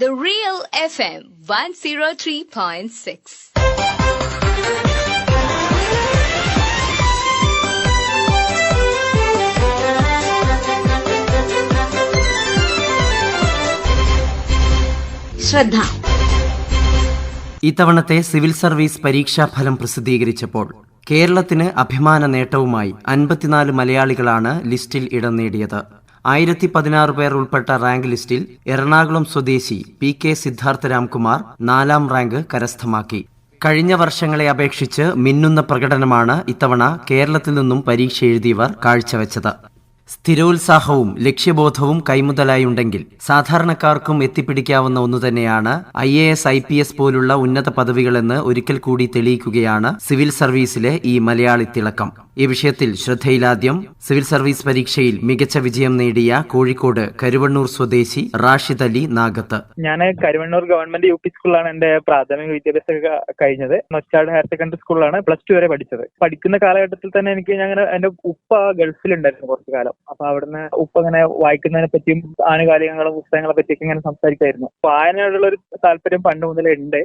The Real FM 103.6. ശ്രദ്ധ ഇത്തവണത്തെ civil service പരീക്ഷാ ഫലം പ്രസിദ്ധീകരിച്ചപ്പോൾ കേരളത്തിന് അഭിമാന നേട്ടവുമായി അൻപത്തിനാല് മലയാളികളാണ് ലിസ്റ്റിൽ ഇടം നേടിയത് ആയിരത്തി പതിനാറ് പേർ ഉൾപ്പെട്ട റാങ്ക് ലിസ്റ്റിൽ എറണാകുളം സ്വദേശി പി കെ സിദ്ധാർത്ഥ രാംകുമാർ നാലാം റാങ്ക് കരസ്ഥമാക്കി. കഴിഞ്ഞ വർഷങ്ങളെ അപേക്ഷിച്ച് മിന്നുന്ന പ്രകടനമാണ് ഇത്തവണ കേരളത്തിൽ നിന്നും പരീക്ഷ എഴുതിയവർ കാഴ്ചവെച്ചത്. സ്ഥിരോത്സാഹവും ലക്ഷ്യബോധവും കൈമുതലായുണ്ടെങ്കിൽ സാധാരണക്കാർക്കും എത്തിപ്പിടിക്കാവുന്ന ഒന്നുതന്നെയാണ് I A S I P S പോലുള്ള ഉന്നത പദവികളെന്ന് ഒരിക്കൽ കൂടി തെളിയിക്കുകയാണ് സിവിൽ സർവീസിലെ ഈ മലയാളി തിളക്കം. ഈ വിഷയത്തിൽ ശ്രദ്ധയിലാദ്യം സിവിൽ സർവീസ് പരീക്ഷയിൽ മികച്ച വിജയം നേടിയ കോഴിക്കോട് കരുവണ്ണൂർ സ്വദേശി റാഷിദ് അലി നാഗത്ത്. ഞാൻ കരുവണ്ണൂർ ഗവൺമെന്റ് യു പി സ്കൂളിലാണ് എന്റെ പ്രാഥമിക വിദ്യാഭ്യാസം കഴിഞ്ഞത്. നൊച്ചാട് ഹയർ സെക്കൻഡറി സ്കൂളിലാണ് പ്ലസ് ടു വരെ പഠിച്ചത്. പഠിക്കുന്ന കാലഘട്ടത്തിൽ തന്നെ എനിക്ക് ഞാൻ എന്റെ ഉപ്പ ഗൾഫിലുണ്ടായിരുന്നു കുറച്ചു കാലം. അപ്പൊ അവിടുന്ന് ഉപ്പ ഇങ്ങനെ വായിക്കുന്നതിനെ പറ്റിയും ആനുകാലികങ്ങളും പുസ്തകങ്ങളെ പറ്റിയൊക്കെ ഇങ്ങനെ സംസാരിക്കായിരുന്നു. വായനയോടുള്ള ഒരു താല്പര്യം പണ്ട് മുതലേ ഉണ്ട്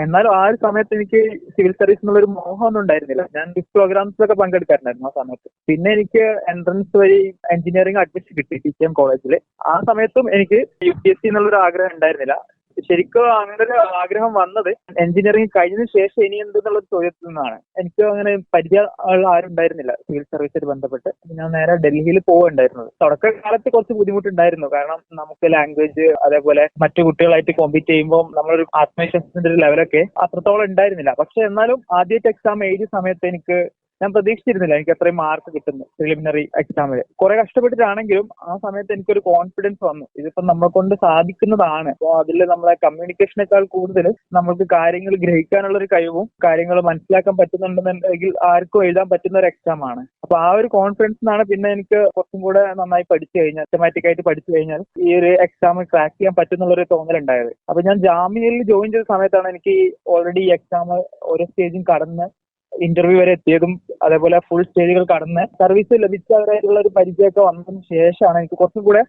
എന്നാലും ആ ഒരു സമയത്ത് എനിക്ക് സിവിൽ സർവീസ് എന്നുള്ള ഒരു മോഹം ഒന്നും ഉണ്ടായിരുന്നില്ല. ഞാൻ പ്രോഗ്രാംസിലൊക്കെ പങ്കെടുക്കാറുണ്ടായിരുന്നു ആ സമയത്ത്. പിന്നെ എനിക്ക് എൻട്രൻസ് വഴി എഞ്ചിനീയറിംഗ് അഡ്മിഷൻ കിട്ടി ടി കെ എം കോളേജിൽ ആ സമയത്തും എനിക്ക് യു പി എസ് സി എന്നുള്ളൊരു ആഗ്രഹം ഉണ്ടായിരുന്നില്ല. ശരിക്കും അങ്ങനെ ഒരു ആഗ്രഹം വന്നത്. എഞ്ചിനീയറിംഗ് കഴിഞ്ഞതിന് ശേഷം ഇനി എന്തെന്നുള്ള ചോദ്യത്തിൽ നിന്നാണ്. എനിക്ക് അങ്ങനെ പരിചയം ഉള്ള ആരും ഉണ്ടായിരുന്നില്ല. സിവിൽ സർവീസായിട്ട് ബന്ധപ്പെട്ട്. ഞാൻ നേരെ ഡൽഹിയിൽ പോവുണ്ടായിരുന്നത് തുടക്കകാലത്ത് കുറച്ച് ബുദ്ധിമുട്ടുണ്ടായിരുന്നു. കാരണം നമുക്ക് ലാംഗ്വേജ് അതേപോലെ മറ്റു കുട്ടികളായിട്ട് കോമ്പീറ്റ് ചെയ്യുമ്പോൾ നമ്മളൊരു ആത്മവിശ്വാസത്തിന്റെ ഒരു ലെവലൊക്കെ അത്രത്തോളം ഉണ്ടായിരുന്നില്ല. പക്ഷെ എന്നാലും ആദ്യത്തെ എക്സാം എഴുതിയ സമയത്ത് എനിക്ക് ഞാൻ പ്രതീക്ഷിച്ചിരുന്നില്ല എനിക്ക് അത്രയും മാർക്ക് കിട്ടുന്നു പ്രിലിമിനറി എക്സാമിൽ കുറെ കഷ്ടപ്പെട്ടിട്ടാണെങ്കിലും ആ സമയത്ത് എനിക്കൊരു കോൺഫിഡൻസ് വന്നു. ഇതിപ്പോ നമ്മളെ കൊണ്ട് സാധിക്കുന്നതാണ്. അപ്പോൾ അതിൽ നമ്മളെ കമ്മ്യൂണിക്കേഷനേക്കാൾ കൂടുതൽ നമ്മൾക്ക് കാര്യങ്ങൾ ഗ്രഹിക്കാനുള്ള ഒരു കഴിവും കാര്യങ്ങൾ മനസ്സിലാക്കാൻ പറ്റുന്നുണ്ടെന്നുണ്ടെങ്കിൽ ആർക്കും എഴുതാൻ പറ്റുന്ന ഒരു എക്സാം ആണ്. അപ്പൊ ആ ഒരു കോൺഫിഡൻസ് എന്നാണ് പിന്നെ എനിക്ക് കുറച്ചും കൂടെ നന്നായി പഠിച്ചു കഴിഞ്ഞാൽ സിസ്റ്റമാറ്റിക് ആയിട്ട് പഠിച്ചു കഴിഞ്ഞാൽ ഈ ഒരു എക്സാം ക്രാക്ക് ചെയ്യാൻ പറ്റുന്നുള്ള ഒരു തോന്നലുണ്ടായത്. അപ്പൊ ഞാൻ ജാമ്യയിൽ ജോയിൻ ചെയ്ത സമയത്താണ് എനിക്ക് ഓൾറെഡി ഈ എക്സാം ഓരോ സ്റ്റേജും കടന്ന് ഇന്റർവ്യൂ വരെ എത്തിയതും അതേപോലെ ഫുൾ സ്റ്റേജുകൾ കടന്ന് സർവീസ് ലഭിച്ചവരായിട്ടുള്ള ഒരു പരിചയമൊക്കെ വന്നതിന് ശേഷമാണ് എനിക്ക് കുറച്ചും കൂടെ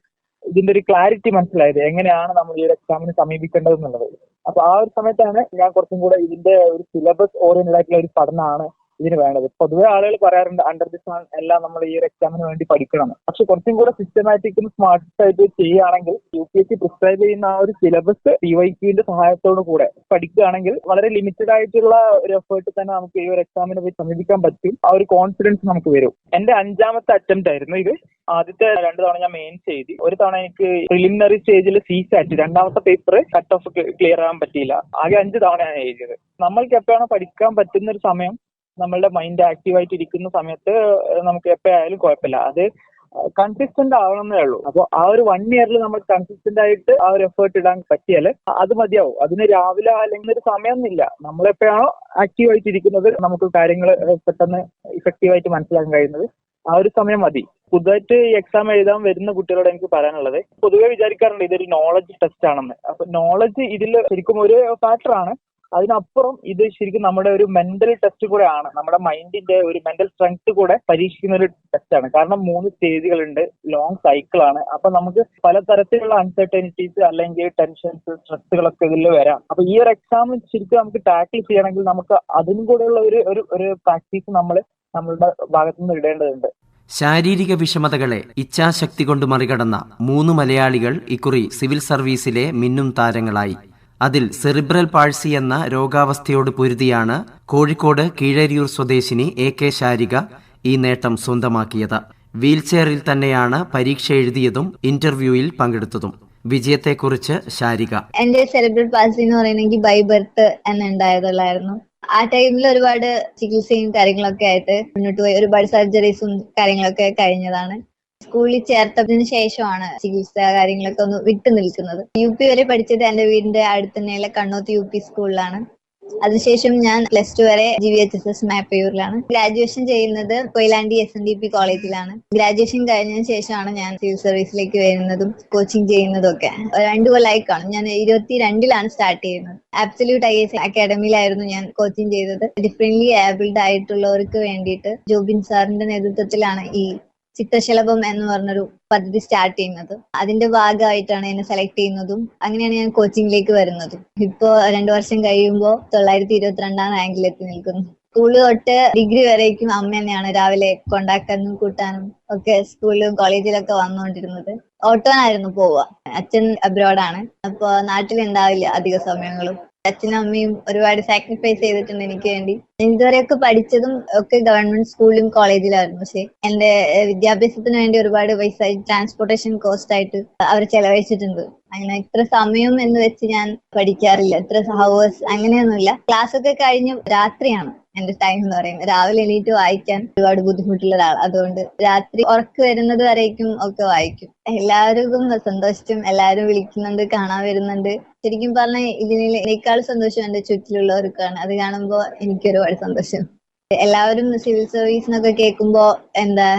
ഇതിന്റെ ഒരു ക്ലാരിറ്റി മനസ്സിലായത്. എങ്ങനെയാണ് നമ്മൾ ഈ ഒരു എക്സാമിന് സമീപിക്കേണ്ടത് എന്നുള്ളത് അപ്പൊ ആ ഒരു സമയത്താണ് ഞാൻ കുറച്ചും കൂടെ ഇതിന്റെ ഒരു സിലബസ് ഓറിയന്റഡ് ആയിട്ടുള്ള ഒരു പഠനമാണ് ഇതിന് വേണ്ടത്. പൊതുവെ ആളുകൾ പറയാറുണ്ട് അണ്ടർ ദി സൺ എല്ലാം നമ്മൾ ഈ ഒരു എക്സാമിന് വേണ്ടി പഠിക്കണം പക്ഷെ കുറച്ചും കൂടെ സിസ്റ്റമാറ്റിക്കും സ്മാർട്ട് ആയിട്ട് ചെയ്യുകയാണെങ്കിൽ U P S C prescribe ചെയ്യുന്ന ആ ഒരു സിലബസ് പി വൈ ക്യുവിന്റെ സഹായത്തോടു കൂടെ പഠിക്കുകയാണെങ്കിൽ വളരെ ലിമിറ്റഡ് ആയിട്ടുള്ള ഒരു എഫേർട്ട് തന്നെ നമുക്ക് ഈ ഒരു എക്സാമിനെ പോയി സമീപിക്കാൻ പറ്റും. ആ ഒരു കോൺഫിഡൻസ് നമുക്ക് വരും. എന്റെ അഞ്ചാമത്തെ അറ്റംപ്റ്റ് ആയിരുന്നു ഇത്. ആദ്യത്തെ രണ്ട് തവണ ഞാൻ മെയിൻസ് എഴുതി ഒരു തവണ എനിക്ക് പ്രിലിമിനറി സ്റ്റേജിൽ സി സാറ്റ് രണ്ടാമത്തെ പേപ്പർ കട്ട് ഓഫ് ക്ലിയർ ആകാൻ പറ്റിയില്ല. ആകെ അഞ്ച് തവണയാണ് എഴുതിയത്. നമ്മൾക്ക് എപ്പോഴാണ് പഠിക്കാൻ പറ്റുന്ന ഒരു സമയം നമ്മളുടെ മൈൻഡ് ആക്റ്റീവ് ആയിട്ട് ഇരിക്കുന്ന സമയത്ത് നമുക്ക് എപ്പോഴായാലും കുഴപ്പമില്ല. അത് കൺസിസ്റ്റന്റ് ആവണമെന്നേ ഉള്ളൂ. അപ്പോൾ ആ ഒരു വൺ ഇയറിൽ നമ്മൾ കൺസിസ്റ്റന്റ് ആയിട്ട് ആ ഒരു എഫേർട്ട് ഇടാൻ പറ്റിയാൽ അത് മതിയാവും. അതിന് രാവിലെ അല്ലെങ്കിൽ ഒരു സമയമൊന്നുമില്ല. നമ്മൾ എപ്പോഴാണോ ആക്റ്റീവ് ആയിട്ട് ഇരിക്കുന്നത് നമുക്ക് കാര്യങ്ങൾ പെട്ടെന്ന് ഇഫക്റ്റീവ് ആയിട്ട് മനസ്സിലാക്കാൻ കഴിയുന്നത് ആ ഒരു സമയം മതി. പുതുതായിട്ട് എക്സാം എഴുതാൻ വരുന്ന കുട്ടികളോട് എനിക്ക് പറയാനുള്ളത് പൊതുവെ വിചാരിക്കാറുണ്ട് ഇതൊരു നോളജ് ടെസ്റ്റ് ആണെന്ന്. അപ്പൊ നോളജ് ഇതിൽ ശരിക്കും ഒരു ഫാക്ടർ ആണ്. അതിനപ്പുറം ഇത് ശരിക്കും നമ്മുടെ ഒരു മെന്റൽ ടെസ്റ്റ് കൂടെ ആണ് നമ്മുടെ മൈൻഡിന്റെ ഒരു മെന്റൽ സ്ട്രെങ്ത് കൂടെ പരീക്ഷിക്കുന്ന ഒരു ടെസ്റ്റ് ആണ്. കാരണം മൂന്ന് സ്റ്റേജുകളുണ്ട് ലോങ് സൈക്കിൾ ആണ്. അപ്പൊ നമുക്ക് പലതരത്തിലുള്ള അൺസർട്ടനിറ്റീസ് അല്ലെങ്കിൽ ടെൻഷൻസ് സ്ട്രെസ്സുകളൊക്കെ ഇതിൽ വരാം. അപ്പൊ ഈ ഒരു എക്സാം ശരിക്കും നമുക്ക് ടാക്കിൾ ചെയ്യണമെങ്കിൽ നമുക്ക് അതിനും കൂടെയുള്ള ഒരു ഒരു ഒരു പ്രാക്ടീസ് നമ്മൾ നമ്മളുടെ ഭാഗത്തു നിന്ന് ഇടേണ്ടതുണ്ട്. ശാരീരിക വിഷമതകളെ ഇച്ഛാശക്തി കൊണ്ട് മറികടന്ന മൂന്ന് മലയാളികൾ ഇക്കുറി സിവിൽ സർവീസിലെ മിന്നും താരങ്ങളായി. അതിൽ സെറിബ്രൽ പാഴ്സി എന്ന രോഗാവസ്ഥയോട് പൊരുതിയാണ് കോഴിക്കോട് കീഴരിയൂർ സ്വദേശിനി എ കെ ശാരിക ഈ നേട്ടം സ്വന്തമാക്കിയത്. വീൽചെയറിൽ തന്നെയാണ് പരീക്ഷ എഴുതിയതും ഇന്റർവ്യൂവിൽ പങ്കെടുത്തതും. വിജയത്തെക്കുറിച്ച് ശാരിക. എന്റെ സെറിബ്രൽ പാൾസി എന്ന് പറയുന്നെങ്കിൽ ബൈ ബർത്ത് എന്നുണ്ടായതല്ലായിരുന്നു ആ ടൈമിൽ ഒരുപാട് ചികിത്സയും കാര്യങ്ങളൊക്കെ ആയിട്ട് മുന്നോട്ട് പോയി. ഒരുപാട് സർജറീസും കാര്യങ്ങളൊക്കെ കഴിഞ്ഞതാണ്. സ്കൂളിൽ ചേർത്തതിന് ശേഷമാണ് ചികിത്സ കാര്യങ്ങളൊക്കെ ഒന്ന് വിട്ടു നിൽക്കുന്നത്. യു പി വരെ പഠിച്ചത് എന്റെ വീടിന്റെ അടുത്ത് തന്നെയുള്ള കണ്ണോത്ത് യു പി സ്കൂളിലാണ്. അതിനുശേഷം ഞാൻ പ്ലസ് ടു വരെ G V H S S മാപ്പയൂരിലാണ് graduation ചെയ്യുന്നത് Koyilandy S N D P കോളേജിലാണ്. ഗ്രാജുവേഷൻ കഴിഞ്ഞതിന് ശേഷമാണ് ഞാൻ സിവിൽ സർവീസിലേക്ക് വരുന്നതും കോച്ചിങ് ചെയ്യുന്നതും ഒക്കെ രണ്ടു കൊല്ലമായി കാണും ഞാൻ ഇരുപത്തി രണ്ടിലാണ് സ്റ്റാർട്ട് ചെയ്യുന്നത് ആബ്സല്യൂട്ട് ഐ എസ് അക്കാഡമിയിലായിരുന്നു ഞാൻ കോച്ചിങ് ചെയ്തത്. ഡിഫറെന്റ്ലി ഏബിൾഡ് ആയിട്ടുള്ളവർക്ക് വേണ്ടിയിട്ട് ജോബിൻ സാറിന്റെ നേതൃത്വത്തിലാണ് ഈ ചിത്രശലഭം എന്ന് പറഞ്ഞൊരു പദ്ധതി സ്റ്റാർട്ട് ചെയ്യുന്നത്. അതിന്റെ ഭാഗമായിട്ടാണ് എന്നെ സെലക്ട് ചെയ്യുന്നതും അങ്ങനെയാണ് ഞാൻ കോച്ചിങ്ങിലേക്ക് വരുന്നതും. ഇപ്പോ രണ്ടു വർഷം കഴിയുമ്പോൾ തൊള്ളായിരത്തി ഇരുപത്തിരണ്ടാം റാങ്കിൽ എത്തി നിൽക്കുന്നു. സ്കൂൾ തൊട്ട് ഡിഗ്രി വരേക്കും അമ്മ തന്നെയാണ് രാവിലെ കൊണ്ടാക്കാനും കൂട്ടാനും ഒക്കെ സ്കൂളിലും കോളേജിലൊക്കെ വന്നുകൊണ്ടിരുന്നത് ഓട്ടോനായിരുന്നു പോവുക. അച്ഛൻ അബ്രോഡാണ് നാട്ടിൽ ഉണ്ടാവില്ല അധിക സമയങ്ങളും. അച്ഛനും അമ്മയും ഒരുപാട് സാക്രിഫൈസ് ചെയ്തിട്ടുണ്ട് എനിക്ക് വേണ്ടി. ഇതുവരെയൊക്കെ പഠിച്ചതും ഒക്കെ ഗവൺമെന്റ് സ്കൂളിലും കോളേജിലായിരുന്നു പക്ഷെ എന്റെ വിദ്യാഭ്യാസത്തിന് വേണ്ടി ഒരുപാട് പൈസ ട്രാൻസ്പോർട്ടേഷൻ കോസ്റ്റ് ആയിട്ട് അവർ ചെലവഴിച്ചിട്ടുണ്ട്. അങ്ങനെ ഇത്ര സമയം എന്ന് വെച്ച് ഞാൻ പഠിക്കാറില്ല. ഇത്ര ഹവേഴ്സ് അങ്ങനെയൊന്നുമില്ല. ക്ലാസ് ഒക്കെ കഴിഞ്ഞ് രാത്രിയാണ് എന്റെ ടൈം എന്ന് പറയുന്നത്. രാവിലെ എണീറ്റ് വായിക്കാൻ ഒരുപാട് ബുദ്ധിമുട്ടുള്ള ഒരാൾ അതുകൊണ്ട് രാത്രി ഉറക്ക് വരുന്നത് വരേക്കും ഒക്കെ വായിക്കും. എല്ലാവർക്കും സന്തോഷിച്ചും എല്ലാവരും വിളിക്കുന്നുണ്ട് കാണാൻ വരുന്നുണ്ട്. ശരിക്കും പറഞ്ഞാൽ ഇതിനേക്കാൾ സന്തോഷം എന്റെ ചുറ്റിലുള്ളവർക്കാണ്. അത് കാണുമ്പോൾ എനിക്ക് ഒരുപാട് സന്തോഷം. എല്ലാവരും സിവിൽ സർവീസിനൊക്കെ കേൾക്കുമ്പോ എന്താ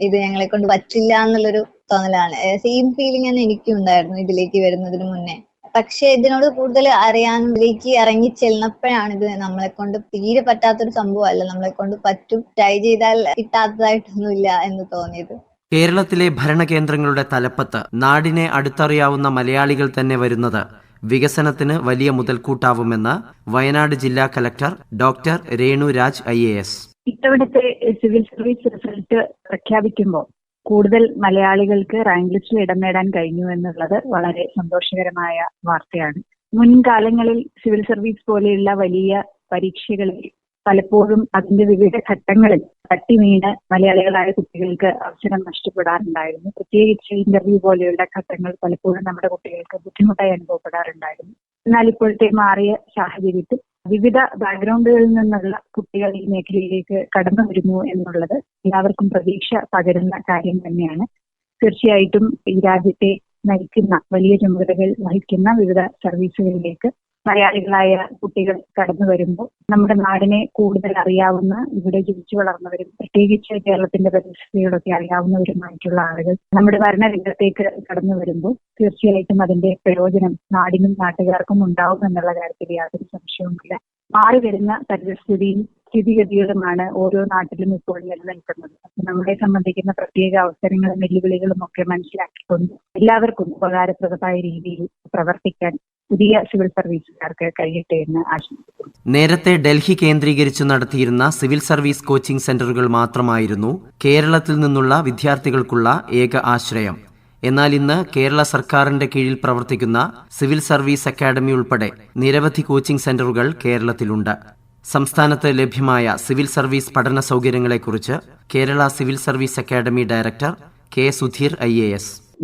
ഇത് ഞങ്ങളെ കൊണ്ട് പറ്റില്ല എന്നുള്ളൊരു തോന്നലാണ് സെയിം ഫീലിംഗ് തന്നെ എനിക്കും ഉണ്ടായിരുന്നു ഇതിലേക്ക് വരുന്നതിന് മുന്നേ. പക്ഷെ ഇതിനോട് കൂടുതൽ അറിയാൻ ഇതിലേക്ക് ഇറങ്ങി ചെല്ലുന്നപ്പോഴാണ് ഇത് നമ്മളെ കൊണ്ട് തീരെ പറ്റാത്തൊരു സംഭവമല്ല. നമ്മളെ കൊണ്ട് പറ്റും ട്രൈ ചെയ്താൽ കിട്ടാത്തതായിട്ടൊന്നുമില്ല എന്ന് തോന്നിയത്. കേരളത്തിലെ ഭരണകേന്ദ്രങ്ങളുടെ തലപ്പത്ത് നാടിനെ അടുത്തറിയാവുന്ന മലയാളികൾ തന്നെ വരുന്നത് വികസനത്തിന് വലിയ മുതൽക്കൂട്ടാവുമെന്ന് വയനാട് ജില്ലാ collector doctor Renu Raj I A S. ഇത്തവണത്തെ സിവിൽ സർവീസ് റിസൾട്ട് പ്രഖ്യാപിക്കുമ്പോൾ കൂടുതൽ മലയാളികൾക്ക് റാങ്ക് ലിസ്റ്റിൽ ഇടം നേടാൻ കഴിഞ്ഞു എന്നുള്ളത് വളരെ സന്തോഷകരമായ വാർത്തയാണ്. മുൻകാലങ്ങളിൽ സിവിൽ സർവീസ് പോലെയുള്ള വലിയ പരീക്ഷകളിൽ പലപ്പോഴും അതിന്റെ വിവിധ ഘട്ടങ്ങളിൽ തട്ടി വീണ് മലയാളികളായ കുട്ടികൾക്ക് അവസരം നഷ്ടപ്പെടാറുണ്ടായിരുന്നു. പ്രത്യേകിച്ച് ഇന്റർവ്യൂ പോലെയുള്ള ഘട്ടങ്ങൾ പലപ്പോഴും നമ്മുടെ കുട്ടികൾക്ക് ബുദ്ധിമുട്ടായി അനുഭവപ്പെടാറുണ്ടായിരുന്നു. എന്നാൽ ഇപ്പോഴത്തെ മാറിയ സാഹചര്യത്തിൽ വിവിധ ബാക്ക്ഗ്രൗണ്ടുകളിൽ നിന്നുള്ള കുട്ടികൾ ഈ മേഖലയിലേക്ക് കടന്നു വരുന്നു എന്നുള്ളത് എല്ലാവർക്കും പ്രതീക്ഷ പകരുന്ന കാര്യം തന്നെയാണ്. തീർച്ചയായിട്ടും ഈ രാജ്യത്തെ നയിക്കുന്ന വലിയ ചുമതലകൾ വഹിക്കുന്ന വിവിധ സർവീസുകളിലേക്ക് മലയാളികളായ കുട്ടികൾ കടന്നു വരുമ്പോൾ നമ്മുടെ നാടിനെ കൂടുതൽ അറിയാവുന്ന ഇവിടെ ജീവിച്ചു വളർന്നവരും പ്രത്യേകിച്ച് കേരളത്തിന്റെ പരിസ്ഥിതികളൊക്കെ അറിയാവുന്നവരുമായിട്ടുള്ള ആളുകൾ നമ്മുടെ ഭരണരംഗത്തേക്ക് കടന്നു വരുമ്പോൾ തീർച്ചയായിട്ടും അതിന്റെ പ്രയോജനം നാടിനും നാട്ടുകാർക്കും ഉണ്ടാവും എന്നുള്ള കാര്യത്തിൽ യാതൊരു സംശയവുമില്ല. മാറി വരുന്ന പരിസ്ഥിതിയും സ്ഥിതിഗതികളുമാണ് ഓരോ നാട്ടിലും ഇപ്പോൾ നിലനിൽക്കുന്നത്. നമ്മളെ സംബന്ധിക്കുന്ന പ്രത്യേക അവസരങ്ങളും വെല്ലുവിളികളും ഒക്കെ മനസ്സിലാക്കിക്കൊണ്ട് എല്ലാവർക്കും ഉപകാരപ്രദമായ രീതിയിൽ പ്രവർത്തിക്കാൻ പുതിയ സിവിൽ സർവീസുകാർക്ക് കഴിയട്ടെ എന്ന് ആശംസിക്കുന്നു. നേരത്തെ ഡൽഹി കേന്ദ്രീകരിച്ച് നടത്തിയിരുന്ന സിവിൽ സർവീസ് കോച്ചിംഗ് സെന്ററുകൾ മാത്രമായിരുന്നു കേരളത്തിൽ നിന്നുള്ള വിദ്യാർത്ഥികൾക്കുള്ള ഏക ആശ്രയം. എന്നാൽ ഇന്ന് കേരള സർക്കാരിന്റെ കീഴിൽ പ്രവർത്തിക്കുന്ന സിവിൽ സർവീസ് അക്കാദമി ഉൾപ്പെടെ നിരവധി കോച്ചിംഗ് സെന്ററുകൾ കേരളത്തിലുണ്ട്. സംസ്ഥാനത്ത് ലഭ്യമായ സിവിൽ സർവീസ് പഠന സൗകര്യങ്ങളെക്കുറിച്ച് Kerala civil service academy director K Sudheer I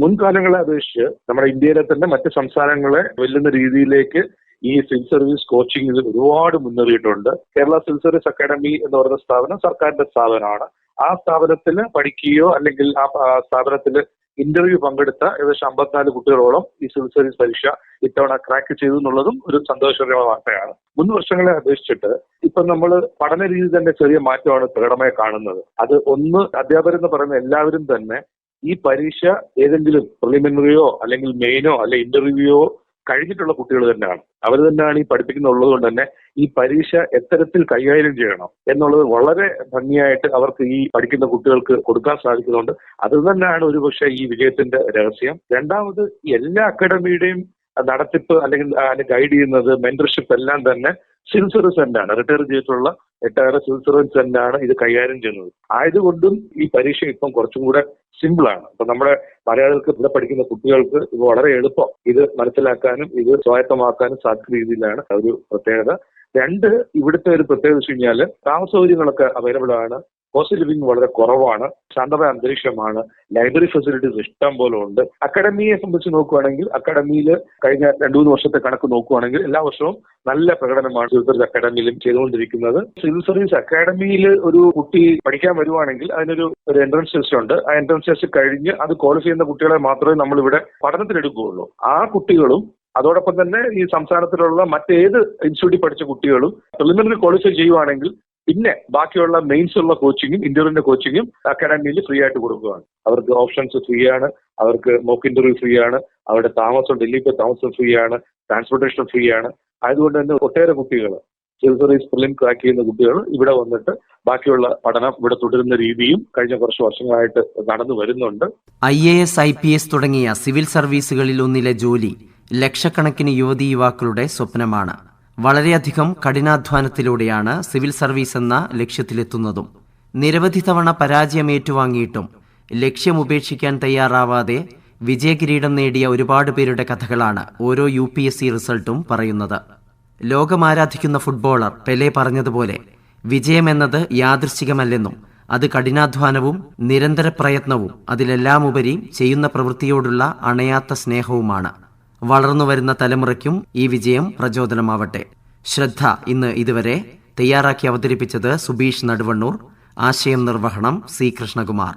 മുൻകാലങ്ങളെ അപേക്ഷിച്ച് നമ്മുടെ ഇന്ത്യയിലെ തന്നെ മറ്റ് സംസ്ഥാനങ്ങളെ വെല്ലുന്ന രീതിയിലേക്ക് ഈ സിവിൽ സർവീസ് കോച്ചിങ്ങിൽ ഒരുപാട് മുന്നേറിയിട്ടുണ്ട്. കേരള സിവിൽ സർവീസ് അക്കാദമി എന്ന് പറയുന്ന സ്ഥാപനം സർക്കാരിന്റെ സ്ഥാപനമാണ്. ആ സ്ഥാപനത്തിൽ പഠിക്കുകയോ അല്ലെങ്കിൽ ആ സ്ഥാപനത്തിൽ ഇന്റർവ്യൂ പങ്കെടുത്ത ഏകദേശം അമ്പത്തിനാല് കുട്ടികളോളം ഈ സിവിൽ സർവീസ് പരീക്ഷ ഇത്തവണ ക്രാക്ക് ചെയ്തു എന്നുള്ളതും ഒരു സന്തോഷകരമായ വാർത്തയാണ്. മുൻ വർഷങ്ങളെ അപേക്ഷിച്ചിട്ട് ഇപ്പൊ നമ്മൾ പഠന രീതി തന്നെ ചെറിയ മാറ്റമാണ് പ്രകടമായി കാണുന്നത്. അത് ഒന്ന് അധ്യാപകർ എന്ന് പറയുന്ന എല്ലാവരും തന്നെ ഈ പരീക്ഷ ഏതെങ്കിലും പ്രിലിമിനറിയോ അല്ലെങ്കിൽ മെയിനോ അല്ലെ ഇന്റർവ്യൂയോ കഴിഞ്ഞിട്ടുള്ള കുട്ടികൾ തന്നെയാണ്. അവർ തന്നെയാണ് ഈ പഠിപ്പിക്കുന്നുള്ളത് കൊണ്ട് തന്നെ ഈ പരീക്ഷ എത്തരത്തിൽ കൈകാര്യം ചെയ്യണം എന്നുള്ളത് വളരെ ഭംഗിയായിട്ട് അവർക്ക് ഈ പഠിക്കുന്ന കുട്ടികൾക്ക് കൊടുക്കാൻ സാധിക്കുന്നുണ്ട് അത് തന്നെയാണ് ഒരുപക്ഷെ ഈ വിജയത്തിന്റെ രഹസ്യം. രണ്ടാമത് എല്ലാ അക്കാഡമിയുടെയും നടത്തിപ്പ് അല്ലെങ്കിൽ ഗൈഡ് ചെയ്യുന്നത് മെന്റർഷിപ്പ് എല്ലാം തന്നെ സർവീസ് തന്നെയാണ് റിട്ടയർ ചെയ്തിട്ടുള്ള റിട്ടയർ സിവിൽ സർവീസ് തന്നെയാണ് ഇത് കൈകാര്യം ചെയ്യുന്നത്. ആയതുകൊണ്ടും ഈ പരീക്ഷ ഇപ്പം കുറച്ചും കൂടെ സിമ്പിൾ ആണ്. അപ്പൊ നമ്മുടെ മലയാളികൾക്ക് ഇവിടെ പഠിക്കുന്ന കുട്ടികൾക്ക് ഇത് വളരെ എളുപ്പം. ഇത് മനസ്സിലാക്കാനും ഇത് സ്വായത്തമാക്കാനും സാധിക്കുന്ന രീതിയിലാണ് ഒരു പ്രത്യേകത. രണ്ട് ഇവിടുത്തെ ഒരു പ്രത്യേകത വെച്ച് കഴിഞ്ഞാൽ താമസ സൗകര്യങ്ങളൊക്കെ അവൈലബിൾ ആണ്. കോസ്റ്റ് ലിവിംഗ് വളരെ കുറവാണ്. ശാന്തമായ അന്തരീക്ഷമാണ്. ലൈബ്രറി ഫെസിലിറ്റീസ് ഇഷ്ടം പോലെ ഉണ്ട്. അക്കാഡമിയെ സംബന്ധിച്ച് നോക്കുകയാണെങ്കിൽ അക്കാഡമിയിൽ കഴിഞ്ഞ രണ്ടു മൂന്ന് വർഷത്തെ കണക്ക് നോക്കുകയാണെങ്കിൽ എല്ലാ വർഷവും നല്ല പ്രകടനമാണ് സിവിൽ സർവീസ് അക്കാഡമിയിലും ചെയ്തുകൊണ്ടിരിക്കുന്നത്. സിവിൽ സർവീസ് അക്കാഡമിയിൽ ഒരു കുട്ടി പഠിക്കാൻ വരുവാണെങ്കിൽ അതിനൊരു ഒരു എൻട്രൻസ് ടെസ്റ്റ് ഉണ്ട്. ആ എൻട്രൻസ് ടെസ്റ്റ് കഴിഞ്ഞ് അത് ക്വാളിഫൈ ചെയ്യുന്ന കുട്ടികളെ മാത്രമേ നമ്മൾ ഇവിടെ പഠനത്തിനെടുക്കുകയുള്ളൂ. ആ കുട്ടികളും അതോടൊപ്പം തന്നെ ഈ സംസ്ഥാനത്തിലുള്ള മറ്റേത് ഇൻസ്റ്റിറ്റ്യൂട്ടിൽ പഠിച്ച കുട്ടികളും പ്രിലിമിനറി ക്വാളിഫൈ ചെയ്യുവാണെങ്കിൽ പിന്നെ ബാക്കിയുള്ള മെയിൻസ് ഉള്ള കോച്ചിങ്ങും ഇന്റർവ്യൂവിന്റെ കോച്ചിങ്ങും അക്കാഡമിയിൽ ഫ്രീ ആയിട്ട് കൊടുക്കുകയാണ് അവർക്ക് ഓപ്ഷൻസ് ഫ്രീ ആണ് അവർക്ക് മോക്ക് ഇന്റർവ്യൂ ഫ്രീ ആണ് അവരുടെ താമസം ഡൽഹിയിലെ താമസം ഫ്രീ ആണ് ട്രാൻസ്പോർട്ടേഷൻ ഫ്രീ ആണ്. അതുകൊണ്ട് തന്നെ ഒട്ടേറെ കുട്ടികൾ സിവിൽ സർവീസ് പ്രിലിം ക്രാക്ക് ചെയ്യുന്ന കുട്ടികൾ ഇവിടെ വന്നിട്ട് ബാക്കിയുള്ള പഠനം ഇവിടെ തുടരുന്ന രീതിയും കഴിഞ്ഞ കുറച്ച് വർഷങ്ങളായിട്ട് നടന്നു വരുന്നുണ്ട്. I A S I P S തുടങ്ങിയ സിവിൽ സർവീസുകളിൽ ഒന്നിലെ ജോലി ലക്ഷക്കണക്കിന് യുവതി യുവാക്കളുടെ സ്വപ്നമാണ്. വളരെയധികം കഠിനാധ്വാനത്തിലൂടെയാണ് സിവിൽ സർവീസ് എന്ന ലക്ഷ്യത്തിലെത്തുന്നതും നിരവധി തവണ പരാജയം ഏറ്റുവാങ്ങിയിട്ടും ലക്ഷ്യം ഉപേക്ഷിക്കാൻ തയ്യാറാവാതെ വിജയകിരീടം നേടിയ ഒരുപാട് പേരുടെ കഥകളാണ് ഓരോ യു പി എസ് സി റിസൾട്ടും പറയുന്നത്. ലോകമാരാധിക്കുന്ന ഫുട്ബോളർ പെലെ പറഞ്ഞതുപോലെ വിജയമെന്നത് യാദൃശ്ചികമല്ലെന്നും അത് കഠിനാധ്വാനവും നിരന്തര പ്രയത്നവും അതിലെല്ലാമുപരി ചെയ്യുന്ന പ്രവൃത്തിയോടുള്ള അണയാത്ത സ്നേഹവുമാണ്. വളർന്നുവരുന്ന തലമുറയ്ക്കും ഈ വിജയം പ്രചോദനമാവട്ടെ. ശ്രദ്ധ ഇന്ന് ഇതുവരെ തയ്യാറാക്കി അവതരിപ്പിച്ചത് സുബീഷ് നടുവണ്ണൂർ ആശയം നിർവഹണം സി കൃഷ്ണകുമാർ.